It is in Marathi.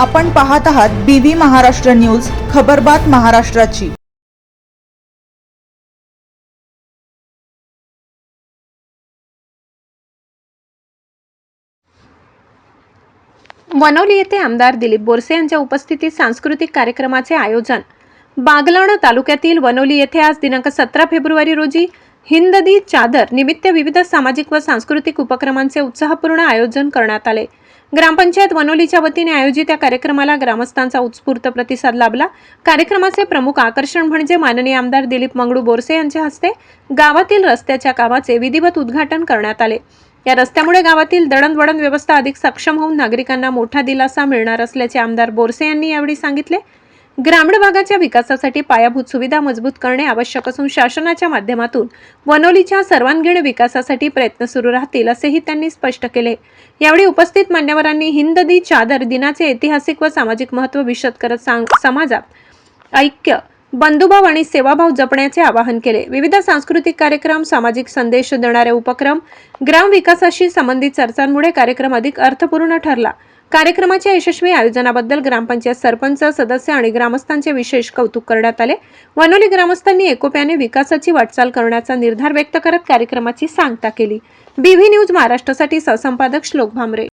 आपण पाहत आहात बीव्ही महाराष्ट्र न्यूज खबरबात महाराष्ट्राची. वनवली येथे आमदार दिलीप बोरसे यांच्या उपस्थितीत सांस्कृतिक कार्यक्रमाचे आयोजन. बागलाण तालुक्यातील वनवली येथे आज दिनांक सतरा फेब्रुवारी रोजी हिंददी चादर निमित्त विविध सामाजिक व सांस्कृतिक उपक्रमांचे उत्साहपूर्ण आयोजन करण्यात आले. ग्रामपंचायत वनोलीच्या वतीने आयोजित या कार्यक्रमाला ग्रामस्थांचा उत्स्फूर्त प्रतिसाद लाभला. कार्यक्रमाचे प्रमुख आकर्षण म्हणजे माननीय आमदार दिलीप मंगळू बोरसे यांच्या हस्ते गावातील रस्त्याच्या कामाचे विधिवत उद्घाटन करण्यात आले. या रस्त्यामुळे गावातील दळणवळण व्यवस्था अधिक सक्षम होऊन नागरिकांना मोठा दिलासा मिळणार असल्याचे आमदार बोरसे यांनी यावेळी सांगितले. ग्रामीण भागाच्या विकासासाठी पायाभूत सुविधा मजबूत करणे आवश्यक असून शासनाच्या माध्यमातून वनोलीच्या सर्वांगीण विकासासाठी प्रयत्न सुरू राहतील असेही त्यांनी स्पष्ट केले. यावेळी उपस्थित मान्यवरांनी हिंद दी चादर दिनाचे ऐतिहासिक व सामाजिक महत्त्व विशद करत सांग समाजात ऐक्य बंधुभाव आणि सेवाभाव जपण्याचे आवाहन केले. विविध सांस्कृतिक कार्यक्रम सामाजिक संदेश देणारे उपक्रम ग्राम विकासाशी संबंधित चर्चांमुळे कार्यक्रम अधिक अर्थपूर्ण ठरला. कार्यक्रमाच्या यशस्वी आयोजनाबद्दल ग्रामपंचायत सरपंच सदस्य आणि ग्रामस्थांचे विशेष कौतुक करण्यात आले. वनोली ग्रामस्थांनी एकोप्याने विकासाची वाटचाल करण्याचा निर्धार व्यक्त करत कार्यक्रमाची सांगता केली. बीव्ही न्यूज महाराष्ट्रासाठी सहसंपादक श्लोक भामरे.